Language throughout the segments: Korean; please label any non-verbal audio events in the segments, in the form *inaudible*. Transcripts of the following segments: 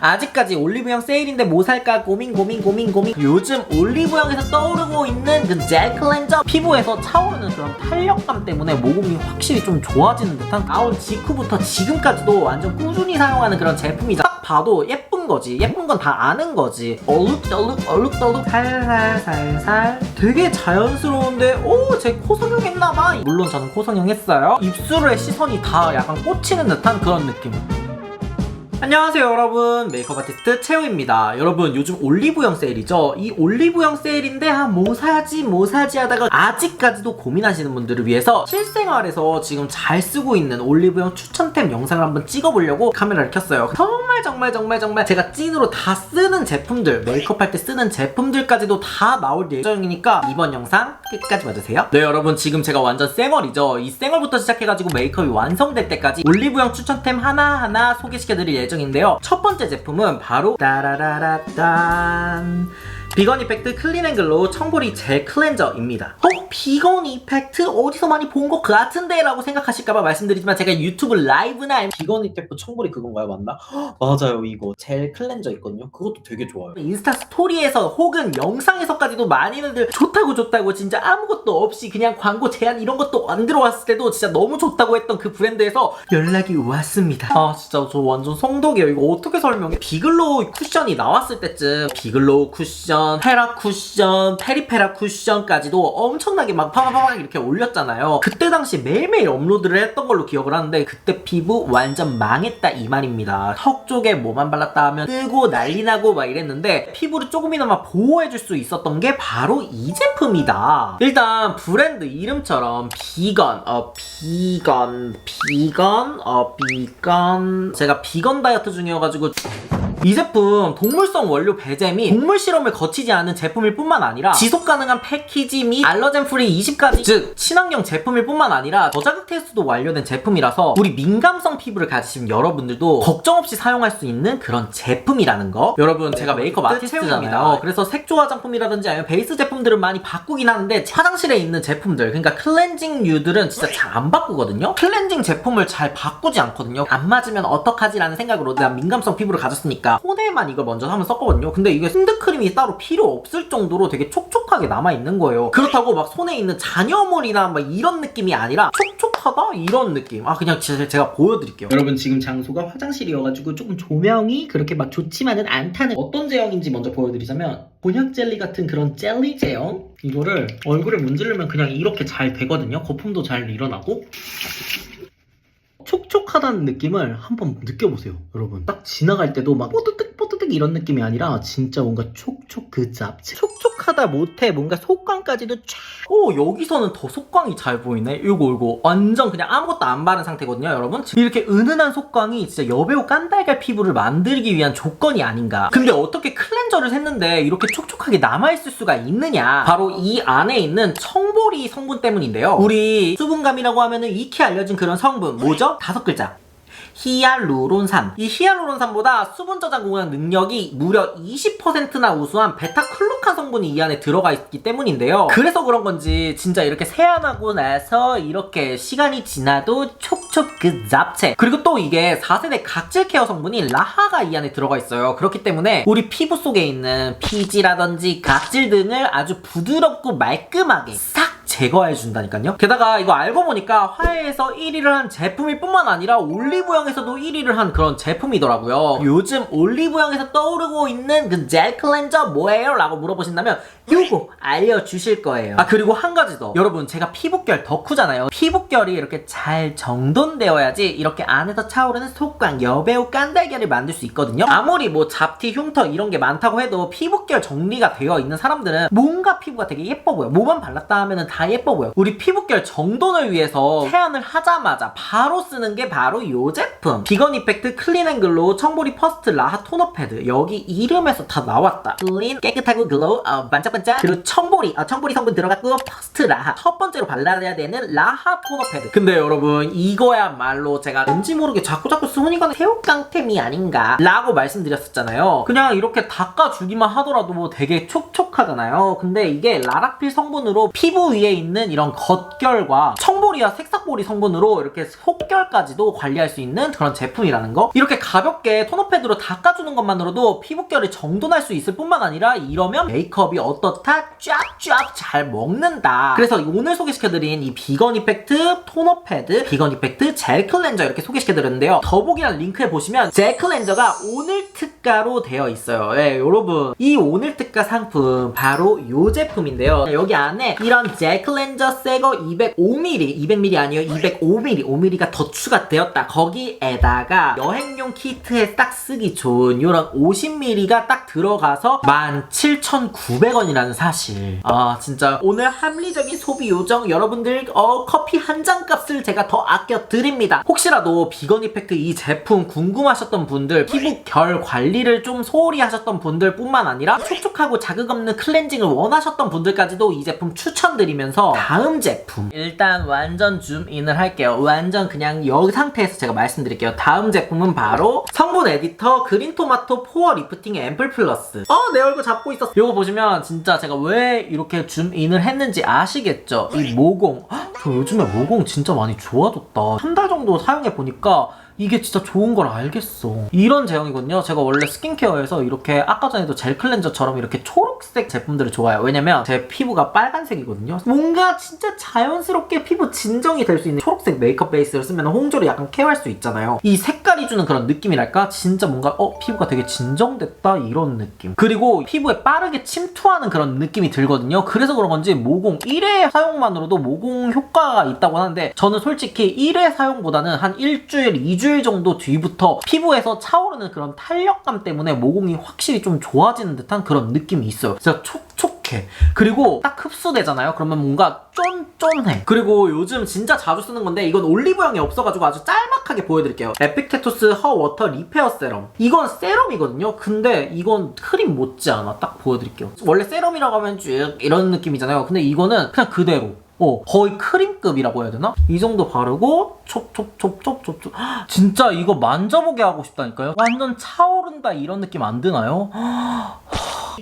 아직까지 올리브영 세일인데 뭐 살까? 고민 고민 고민 고민. 요즘 올리브영에서 떠오르고 있는 그 젤 클렌저 피부에서 차오르는 그런 탄력감 때문에 모공이 확실히 좀 좋아지는 듯한 나온 직후부터 지금까지도 완전 꾸준히 사용하는 그런 제품이자 딱 봐도 예쁜 거지. 예쁜 건 다 아는 거지. 얼룩덜룩 얼룩덜룩. 살살살살. 되게 자연스러운데 오 제 코성형 했나봐. 물론 저는 코성형 했어요. 입술에 시선이 다 약간 꽂히는 듯한 그런 느낌 안녕하세요 여러분. 메이크업 아티스트 채우입니다. 여러분 요즘 올리브영 세일이죠? 이 올리브영 세일인데 아뭐 사지 뭐 사지 하다가 아직까지도 고민하시는 분들을 위해서 실생활에서 지금 잘 쓰고 있는 올리브영 추천템 영상을 한번 찍어보려고 카메라를 켰어요. 정말 정말 정말 정말 제가 찐으로 다 쓰는 제품들 메이크업 할 때 쓰는 제품들까지도 다 나올 예정이니까 이번 영상 끝까지 봐주세요. 네 여러분 지금 제가 완전 쌩얼이죠? 이 쌩얼부터 시작해가지고 메이크업이 완성될 때까지 올리브영 추천템 하나하나 소개시켜드릴 예정 인데요. 첫 번째 제품은 바로 따라라라딴 비건 이펙트 클린 앵글로 청보리 젤 클렌저입니다. 어? 비건 이펙트? 어디서 많이 본 것 같은데? 라고 생각하실까봐 말씀드리지만 제가 유튜브 라이브나 비건 이펙트 청보리 그건가요? 맞나? 헉, 맞아요 이거 젤 클렌저 있거든요. 그것도 되게 좋아요. 인스타 스토리에서 혹은 영상에서까지도 많이들 좋다고 좋다고 진짜 아무것도 없이 그냥 광고 제안 이런 것도 안 들어왔을 때도 진짜 너무 좋다고 했던 그 브랜드에서 연락이 왔습니다. 아 진짜 저 완전 성덕이에요. 이거 어떻게 설명해? 비글로우 쿠션이 나왔을 때쯤 비글로우 쿠션, 헤라 쿠션, 페리페라 쿠션까지도 엄청나게 막 파파파박 이렇게 올렸잖아요. 그때 당시 매일매일 업로드를 했던 걸로 기억을 하는데 그때 피부 완전 망했다 이 말입니다. 턱 쪽에 뭐만 발랐다 하면 뜨고 난리 나고 막 이랬는데 피부를 조금이나마 보호해줄 수 있었던 게 바로 이 제품이다. 일단 브랜드 이름처럼 비건, 어 비건, 비건, 어 비건 제가 비건 다이어트 중이어가지고 이 제품 동물성 원료 배제 및 동물 실험을 거치지 않은 제품일 뿐만 아니라 지속 가능한 패키지 및 알러젠 프리 20가지 즉 친환경 제품일 뿐만 아니라 저자극 테스트도 완료된 제품이라서 우리 민감성 피부를 가지신 여러분들도 걱정 없이 사용할 수 있는 그런 제품이라는 거. 여러분 제가 메이크업 아티스트잖아요. 그래서 색조 화장품이라든지 아니면 베이스 제품들을 많이 바꾸긴 하는데 화장실에 있는 제품들 그러니까 클렌징류들은 진짜 잘 안 바꾸거든요. 클렌징 제품을 잘 바꾸지 않거든요. 안 맞으면 어떡하지라는 생각으로 난 민감성 피부를 가졌으니까 손에만 이걸 먼저 한번 썼거든요. 근데 이게 핸드크림이 따로 필요 없을 정도로 되게 촉촉하게 남아있는 거예요. 그렇다고 막 손에 있는 잔여물이나 막 이런 느낌이 아니라 촉촉하다? 이런 느낌. 아 그냥 진짜 제가 보여드릴게요. 여러분 지금 장소가 화장실이어가지고 조금 조명이 그렇게 막 좋지만은 않다는 어떤 제형인지 먼저 보여드리자면 곤약 젤리 같은 그런 젤리 제형? 이거를 얼굴에 문지르면 그냥 이렇게 잘 되거든요. 거품도 잘 일어나고 촉촉하다는 느낌을 한번 느껴보세요, 여러분. 딱 지나갈 때도 막 뽀드득 뽀드득 이런 느낌이 아니라 진짜 뭔가 촉촉 그 잡채. 촉촉하다 못해 뭔가 속광까지도 쫙. 오 여기서는 더 속광이 잘 보이네. 요거 요거 완전 그냥 아무것도 안 바른 상태거든요, 여러분. 이렇게 은은한 속광이 진짜 여배우 깐달걀 피부를 만들기 위한 조건이 아닌가. 근데 어떻게 클렌저를 했는데 이렇게 촉촉하게 남아있을 수가 있느냐? 바로 이 안에 있는 청보리 성분 때문인데요. 우리 수분감이라고 하면은 익히 알려진 그런 성분 뭐죠? 다섯 글자. 히알루론산. 이 히알루론산보다 수분 저장 공학 능력이 무려 20%나 우수한 베타클루칸 성분이 이 안에 들어가 있기 때문인데요. 그래서 그런 건지 진짜 이렇게 세안하고 나서 이렇게 시간이 지나도 촉촉 그 잡채. 그리고 또 이게 4세대 각질 케어 성분이 라하가 이 안에 들어가 있어요. 그렇기 때문에 우리 피부 속에 있는 피지라든지 각질 등을 아주 부드럽고 말끔하게 싹 제거해 준다니까요. 게다가 이거 알고 보니까 화해에서 1위를 한 제품일 뿐만 아니라 올리브영에서도 1위를 한 그런 제품이더라고요. 요즘 올리브영에서 떠오르고 있는 그 젤 클렌저 뭐예요? 라고 물어보신다면 요거 알려주실 거예요. 아 그리고 한 가지 더. 여러분 제가 피부결 덕후잖아요. 피부결이 이렇게 잘 정돈되어야지 이렇게 안에서 차오르는 속광, 여배우 깐달걀을 만들 수 있거든요. 아무리 뭐 잡티, 흉터 이런 게 많다고 해도 피부결 정리가 되어 있는 사람들은 뭔가 피부가 되게 예뻐 보여. 뭐만 발랐다 하면은 다 예뻐 보여. 우리 피부결 정돈을 위해서 세안을 하자마자 바로 쓰는 게 바로 이 제품. 비건 이펙트 클린 앤 글로우 청보리 퍼스트 라하 토너 패드. 여기 이름에서 다 나왔다. 클린, 깨끗하고 글로우, 어, 반짝반짝. 그리고 청보리, 어, 청보리 성분 들어갔고 퍼스트 라하. 첫 번째로 발라야 되는 라하 토너 패드. 근데 여러분 이거야말로 제가 왠지 모르게 자꾸 자꾸 스무니가 새우깡템이 아닌가 라고 말씀드렸었잖아요. 그냥 이렇게 닦아주기만 하더라도 되게 촉촉 촉촉하잖아요. 근데 이게 라락필 성분으로 피부 위에 있는 이런 겉결과 청보리와 색삭보리 성분으로 이렇게 속결까지도 관리할 수 있는 그런 제품이라는 거. 이렇게 가볍게 토너 패드로 닦아주는 것만으로도 피부결을 정돈할 수 있을 뿐만 아니라 이러면 메이크업이 어 떻다 쫙쫙 잘 먹는다. 그래서 오늘 소개시켜드린 이 비건 이펙트 토너 패드, 비건 이펙트 젤 클렌저 이렇게 소개시켜드렸는데요. 더보기란 링크에 보시면 젤 클렌저가 오늘 특가로 되어 있어요. 예, 여러분 이 오늘 특가 상품 바로 이 제품인데요. 여기 안에 이런 젤 클렌저 새거 205ml, 200ml 아니에요. 205ml, 5ml가 더 추가되었다. 거기에다가 여행용 키트에 딱 쓰기 좋은 이런 50ml가 딱 들어가서 17,900원이 라는 사실. 아 진짜 오늘 합리적인 소비 요정 여러분들 어, 커피 한 잔 값을 제가 더 아껴 드립니다. 혹시라도 비건 이펙트 이 제품 궁금하셨던 분들 피부 결 관리를 좀 소홀히 하셨던 분들 뿐만 아니라 촉촉하고 자극 없는 클렌징을 원하셨던 분들까지도 이 제품 추천드리면서 다음 제품 일단 완전 줌인을 할게요. 완전 그냥 이 상태에서 제가 말씀드릴게요. 다음 제품은 바로 성분 에디터 그린토마토 포어 리프팅 앰플 플러스. 어, 내 얼굴 잡고 있었어. 이거 보시면 진짜 제가 왜 이렇게 줌인을 했는지 아시겠죠? 이 모공. 헉, 저 요즘에 모공 진짜 많이 좋아졌다. 한 달 정도 사용해 보니까 이게 진짜 좋은 걸 알겠어. 이런 제형이거든요. 제가 원래 스킨케어에서 이렇게 아까 전에도 젤 클렌저처럼 이렇게 초록색 제품들을 좋아해요. 왜냐면 제 피부가 빨간색이거든요. 뭔가 진짜 자연스럽게 피부 진정이 될 수 있는 초록색 메이크업 베이스를 쓰면 홍조를 약간 케어할 수 있잖아요. 이 색깔이 주는 그런 느낌이랄까? 진짜 뭔가 어 피부가 되게 진정됐다 이런 느낌. 그리고 피부에 빠르게 침투하는 그런 느낌이 들거든요. 그래서 그런 건지 모공 1회 사용만으로도 모공 효과가 있다고 하는데 저는 솔직히 1회 사용보다는 한 일주일, 2주일 정도 뒤부터 피부에서 차오르는 그런 탄력감 때문에 모공이 확실히 좀 좋아지는 듯한 그런 느낌이 있어요. 진짜 촉촉해. 그리고 딱 흡수되잖아요. 그러면 뭔가 쫀쫀해. 그리고 요즘 진짜 자주 쓰는 건데 이건 올리브영에 없어가지고 아주 짤막하게 보여드릴게요. 에픽테토스 허 워터 리페어 세럼. 이건 세럼이거든요. 근데 이건 크림 못지않아. 딱 보여드릴게요. 원래 세럼이라고 하면 쭉 이런 느낌이잖아요. 근데 이거는 그냥 그대로. 어, 거의 크림급이라고 해야 되나? 이 정도 바르고 촉촉촉촉촉촉 진짜 이거 만져보게 하고 싶다니까요. 완전 차오른다 이런 느낌 안 드나요?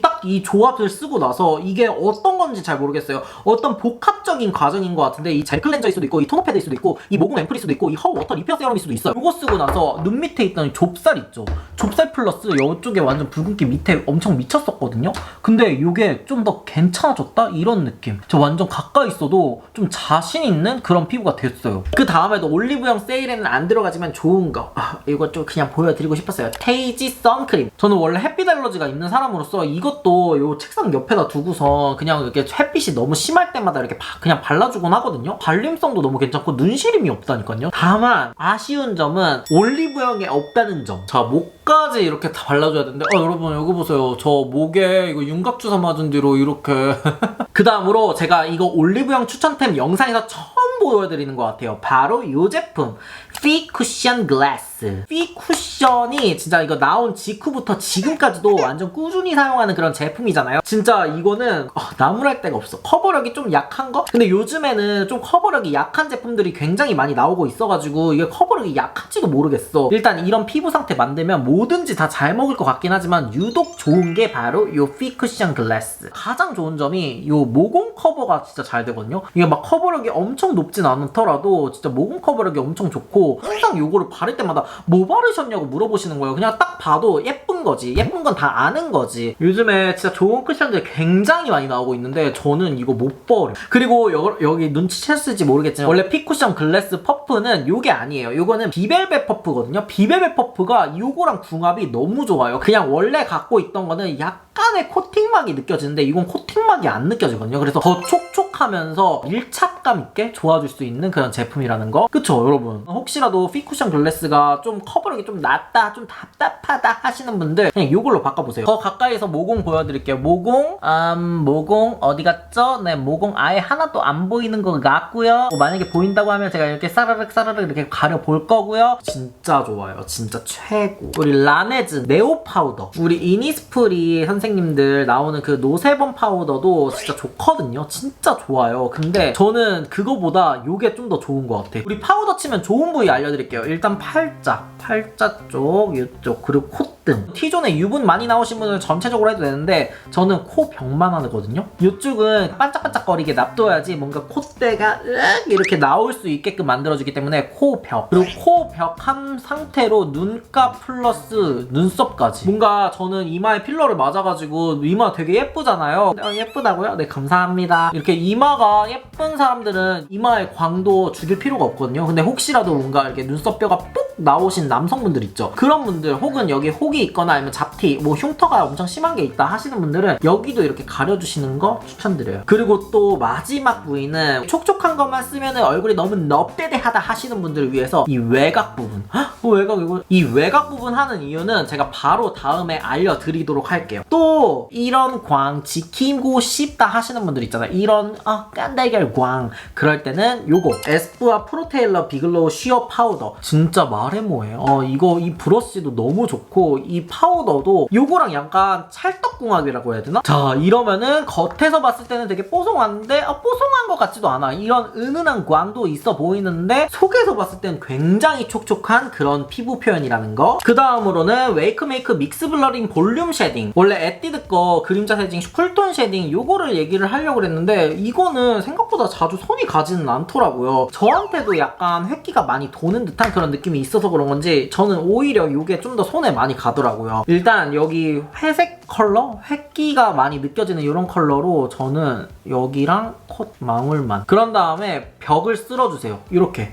딱 이 조합을 쓰고 나서 이게 어떤 건지 잘 모르겠어요. 어떤 복합적인 과정인 것 같은데 이 젤 클렌저일 수도 있고 이 토너 패드일 수도 있고 이 모공 앰플일 수도 있고 이 허 워터 리페어 세럼일 수도 있어요. 이거 쓰고 나서 눈 밑에 있던 이 좁쌀 있죠. 좁쌀 플러스 이쪽에 완전 붉은기 밑에 엄청 미쳤었거든요. 근데 이게 좀 더 괜찮아졌다 이런 느낌. 저 완전 가까이 있어도 좀 자신 있는 그런 피부가 됐어요. 그 다음에도 올리브영 세일에는 안 들어가지만 좋은 거. 아, *laughs* 이거 좀 그냥 보여드리고 싶었어요. 테이지 선크림. 저는 원래 햇빛 알러지가 있는 사람으로서 이것도 요 책상 옆에다 두고서 그냥 이렇게 햇빛이 너무 심할 때마다 이렇게 바- 그냥 발라주곤 하거든요. 발림성도 너무 괜찮고 눈시림이 없다니까요. 다만 아쉬운 점은 올리브영에 없다는 점. 자 목까지 이렇게 다 발라줘야 되는데 어 여러분 여기 보세요. 저 목에 이거 윤곽 주사 맞은 뒤로 이렇게 *laughs* 그 다음으로 제가 이거 올리브영 추천템 영상에서 처음 보여드리는 것 같아요. 바로 이 제품 피 쿠션 글래스. 피 쿠션이 진짜 이거 나온 직후부터 지금까지도 완전 꾸준히 사용하는 그런 제품이잖아요. 진짜 이거는 어, 나무랄 데가 없어. 커버력이 좀 약한 거? 근데 요즘에는 좀 커버력이 약한 제품들이 굉장히 많이 나오고 있어가지고 이게 커버력이 약한지도 모르겠어. 일단 이런 피부 상태 만들면 뭐든지 다 잘 먹을 것 같긴 하지만 유독 좋은 게 바로 요 피쿠션 글래스. 가장 좋은 점이 요 모공 커버가 진짜 잘 되거든요. 이게 막 커버력이 엄청 높진 않더라도 진짜 모공 커버력이 엄청 좋고 항상 요거를 바를 때마다 뭐 바르셨냐고 물어보시는 거예요. 그냥 딱 봐도 예쁜 거지. 예쁜 건 다 아는 거지. 요즘에 진짜 좋은 쿠션들 굉장히 많이 나오고 있는데 저는 이거 못 버려. 그리고 여, 여기 눈치챘을지 모르겠지만 원래 피쿠션 글래스 퍼프는 요게 아니에요. 요거는 비벨벳 퍼프거든요. 비벨벳 퍼프가 요거랑 궁합이 너무 좋아요. 그냥 원래 갖고 있던 거는 약간의 코팅막이 느껴지는데 이건 코팅막이 안 느껴지거든요. 그래서 더 촉촉하면서 밀착감 있게 좋아질 수 있는 그런 제품이라는 거. 그쵸 여러분? 혹시라도 피쿠션 글래스가 좀 커버력이 좀 낮다, 좀 답답하다 하시는 분들 그냥 이걸로 바꿔보세요. 더 가까이서 모공 보여드릴게요. 모공, 음, 모공 어디 갔죠? 네, 모공 아예 하나도 안 보이는 것 같고요. 뭐 만약에 보인다고 하면 제가 이렇게 사르륵 사르륵 이렇게 가려 볼 거고요. 진짜 좋아요. 진짜 최고. 우리 라네즈 네오 파우더. 우리 이니스프리 선생님들 나오는 그 노세범 파우더도 진짜 좋거든요. 진짜 좋아요. 근데 저는 그거보다 요게 좀 더 좋은 것 같아. 우리 파우더 치면 좋은 부위 알려드릴게요. 일단 팔자, 팔자 쪽, 이쪽, 그리고 콧등. T존에 유분 많이 나오신 분은 전체적으로 해도 되는데 저는 코 벽만 하거든요. 이쪽은 반짝반짝거리게 놔둬야지 뭔가 콧대가 이렇게 나올 수 있게끔 만들어주기 때문에 코 벽. 그리고 코 벽 한 상태로 눈가 플러스 눈썹까지. 뭔가 저는 이마에 필러를 맞아가지고 이마 되게 예쁘잖아요. 어, 예쁘다고요? 네, 감사합니다. 이렇게 이마가 예쁜 사람들은 이마의 광도 죽일 필요가 없거든요. 근데 혹시라도 뭔가 이렇게 눈썹뼈가 뽁 나오 신 남성분들 있죠. 그런 분들 혹은 여기 혹이 있거나 아니면 잡티, 뭐 흉터가 엄청 심한 게 있다 하시는 분들은 여기도 이렇게 가려주시는 거 추천드려요. 그리고 또 마지막 부위는 촉촉한 것만 쓰면 얼굴이 너무 넙대대하다 하시는 분들을 위해서 이 외곽 부분. 헉, 뭐 외곽 이거 이 외곽 부분 하는 이유는 제가 바로 다음에 알려드리도록 할게요. 또 이런 광 지키고 싶다 하시는 분들 있잖아요. 이런 아 깐달걀 광 그럴 때는 요거 에스쁘아 프로테일러 비글로우 쉬어 파우더 진짜 말해 뭐해. 어 이거 이 브러쉬도 너무 좋고 이 파우더도 요거랑 약간 찰떡궁합이라고 해야 되나? 자 이러면은 겉에서 봤을 때는 되게 뽀송한데 아, 뽀송한 것 같지도 않아. 이런 은은한 광도 있어 보이는데 속에서 봤을 땐 굉장히 촉촉한 그런 피부 표현이라는 거. 그 다음으로는 웨이크메이크 믹스 블러링 볼륨 쉐딩. 원래 에뛰드 거 그림자 쉐딩 쿨톤 쉐딩 요거를 얘기를 하려고 그랬는데 이거는 생각보다 자주 손이 가지는 않더라고요. 저한테도 약간 획기가 많이 도는 듯한 그런 느낌이 있어서 그런 건지 저는 오히려 이게 좀 더 손에 많이 가더라고요. 일단 여기 회색 컬러? 획기가 많이 느껴지는 이런 컬러로 저는 여기랑 콧 망울만. 그런 다음에 벽을 쓸어주세요. 이렇게.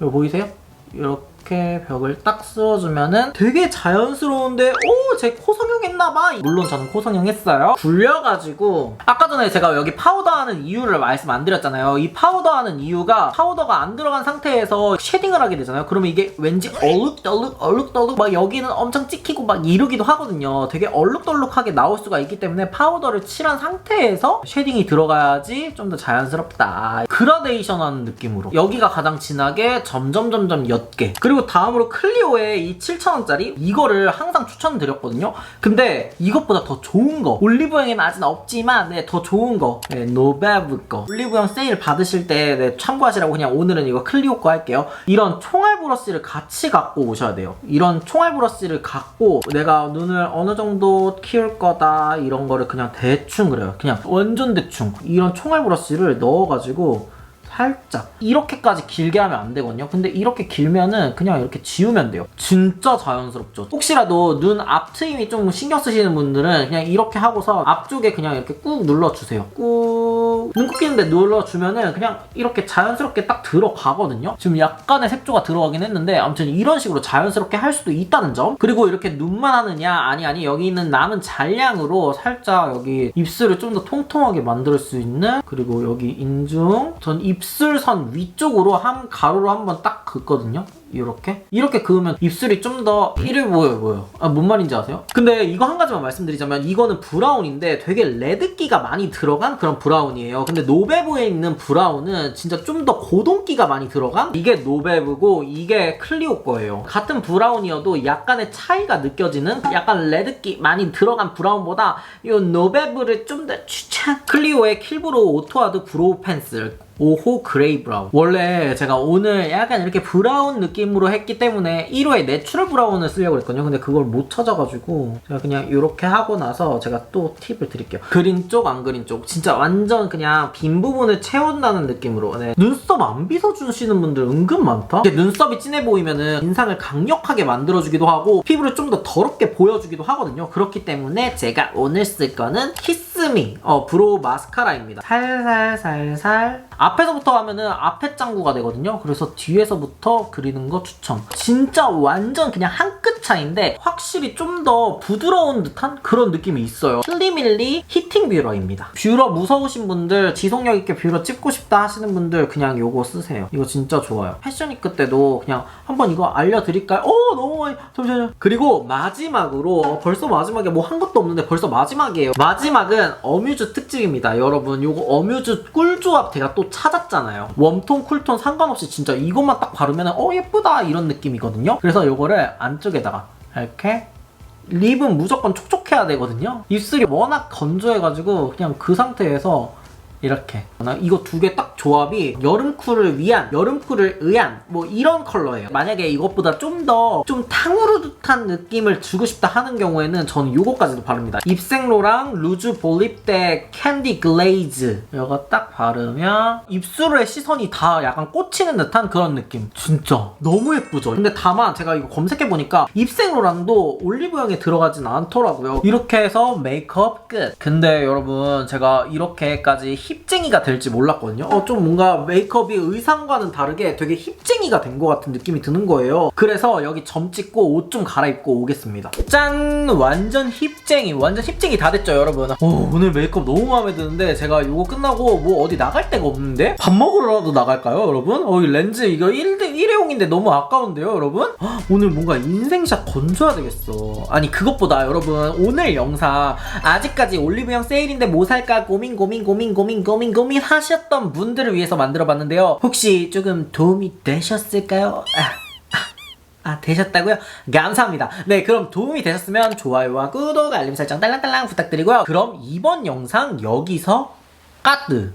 이거 보이세요? 이렇게 벽을 딱 쓸어주면은 되게 자연스러운데 오! 제 코 성형했나봐! 물론 저는 코 성형했어요. 굴려가지고 아까 전에 제가 여기 파우더 하는 이유를 말씀 안 드렸잖아요. 이 파우더 하는 이유가 파우더가 안 들어간 상태에서 쉐딩을 하게 되잖아요. 그러면 이게 왠지 얼룩덜룩 얼룩덜룩 막 여기는 엄청 찍히고 막 이러기도 하거든요. 되게 얼룩덜룩하게 나올 수가 있기 때문에 파우더를 칠한 상태에서 쉐딩이 들어가야지 좀 더 자연스럽다. 그라데이션 하는 느낌으로. 여기가 가장 진하게 점점 점점 옅게. 그리고 다음으로 클리오의 이 7,000원짜리 이거를 항상 추천드렸거든요. 근데 이것보다 더 좋은 거. 올리브영에는 아직 없지만 네, 더 좋은 거. 네, 노베브 거. 올리브영 세일 받으실 때 네, 참고하시라고 그냥 오늘은 이거 클리오 거 할게요. 이런 총알 브러쉬를 같이 갖고 오셔야 돼요. 이런 총알 브러쉬를 갖고 내가 눈을 어느 정도 키울 거다 이런 거를 그냥 대충 그래요. 그냥 완전 대충. 이런 총알 브러쉬를 넣어가지고 살짝 이렇게까지 길게 하면 안 되거든요. 근데 이렇게 길면은 그냥 이렇게 지우면 돼요. 진짜 자연스럽죠. 혹시라도 눈 앞 트임이 좀 신경 쓰시는 분들은 그냥 이렇게 하고서 앞쪽에 그냥 이렇게 꾹 눌러주세요. 꾹. 눈곱 끼는데 눌러주면은 그냥 이렇게 자연스럽게 딱 들어가거든요. 지금 약간의 색조가 들어가긴 했는데 아무튼 이런 식으로 자연스럽게 할 수도 있다는 점. 그리고 이렇게 눈만 하느냐 아니 아니 여기 있는 남은 잔량으로 살짝 여기 입술을 좀 더 통통하게 만들 수 있는 그리고 여기 인중. 전 입 술선 위쪽으로 한 가로로 한번 딱 긋거든요? 이렇게? 이렇게 그으면 입술이 좀 더 이래 보여 보여 아 뭔 말인지 아세요? 근데 이거 한 가지만 말씀드리자면 이거는 브라운인데 되게 레드기가 많이 들어간 그런 브라운이에요. 근데 노베브에 있는 브라운은 진짜 좀 더 고동기가 많이 들어간? 이게 노베브고 이게 클리오 거예요. 같은 브라운이어도 약간의 차이가 느껴지는 약간 레드기 많이 들어간 브라운보다 이 노베브를 좀 더 추천. 클리오의 킬브로우 오토하드 브로우 펜슬 5호 그레이 브라운. 원래 제가 오늘 약간 이렇게 브라운 느낌으로 했기 때문에 1호에 내추럴 브라운을 쓰려고 했거든요. 근데 그걸 못 찾아가지고 제가 그냥 이렇게 하고 나서 제가 또 팁을 드릴게요. 그린 쪽, 안 그린 쪽. 진짜 완전 그냥 빈 부분을 채운다는 느낌으로. 네. 눈썹 안 빗어주시는 분들 은근 많다? 눈썹이 진해 보이면은 인상을 강력하게 만들어주기도 하고 피부를 좀 더 더럽게 보여주기도 하거든요. 그렇기 때문에 제가 오늘 쓸 거는 키스 미 어, 브로우 마스카라입니다. 살살살살 앞에서부터 하면은 앞에 짱구가 되거든요. 그래서 뒤에서부터 그리는 거 추천. 진짜 완전 그냥 한 끗 차인데 확실히 좀 더 부드러운 듯한 그런 느낌이 있어요. 힐리밀리 히팅 뷰러입니다. 뷰러 무서우신 분들, 지속력 있게 뷰러 찍고 싶다 하시는 분들 그냥 요거 쓰세요. 이거 진짜 좋아요. 패션위크 때도 그냥 한번 이거 알려드릴까요? 어 너무 많이 잠시만요. 그리고 마지막으로 어, 벌써 마지막에 뭐 한 것도 없는데 벌써 마지막이에요. 마지막은 어뮤즈 특집입니다. 여러분 요거 어뮤즈 꿀조합 제가 또 찾았잖아요. 웜톤, 쿨톤 상관없이 진짜 이것만 딱 바르면 어 예쁘다 이런 느낌이거든요. 그래서 요거를 안쪽에다가 이렇게 립은 무조건 촉촉해야 되거든요. 입술이 워낙 건조해가지고 그냥 그 상태에서 이렇게 나 이거 두 개 딱 조합이 여름 쿨을 위한 여름 쿨을 의한 뭐 이런 컬러예요. 만약에 이것보다 좀더좀 탕후루듯한 느낌을 주고 싶다 하는 경우에는 저는 이거까지도 바릅니다. 입생로랑 루즈 볼립대 캔디 글레이즈. 이거 딱 바르면 입술에 시선이 다 약간 꽂히는 듯한 그런 느낌. 진짜 너무 예쁘죠? 근데 다만 제가 이거 검색해보니까 입생로랑도 올리브영에 들어가진 않더라고요. 이렇게 해서 메이크업 끝. 근데 여러분 제가 이렇게까지 힙쟁이가 될지 몰랐거든요. 어 좀 뭔가 메이크업이 의상과는 다르게 되게 힙쟁이가 된 것 같은 느낌이 드는 거예요. 그래서 여기 점 찍고 옷 좀 갈아입고 오겠습니다. 짠! 완전 힙쟁이 완전 힙쟁이 다 됐죠 여러분. 오, 오늘 메이크업 너무 마음에 드는데 제가 이거 끝나고 뭐 어디 나갈 데가 없는데? 밥 먹으러라도 나갈까요 여러분? 어, 이 렌즈 이거 1대 1회용인데 너무 아까운데요 여러분? 헉, 오늘 뭔가 인생샷 건져야 되겠어. 아니 그것보다 여러분 오늘 영상 아직까지 올리브영 세일인데 뭐 살까? 고민 고민 고민 고민 고민 고민 하셨던 분들을 위해서 만들어 봤는데요 혹시 조금 도움이 되셨을까요? 아. 아 되셨다고요? 감사합니다. 네 그럼 도움이 되셨으면 좋아요와 구독 알림 설정 딸랑딸랑 부탁드리고요. 그럼 이번 영상 여기서 까뜨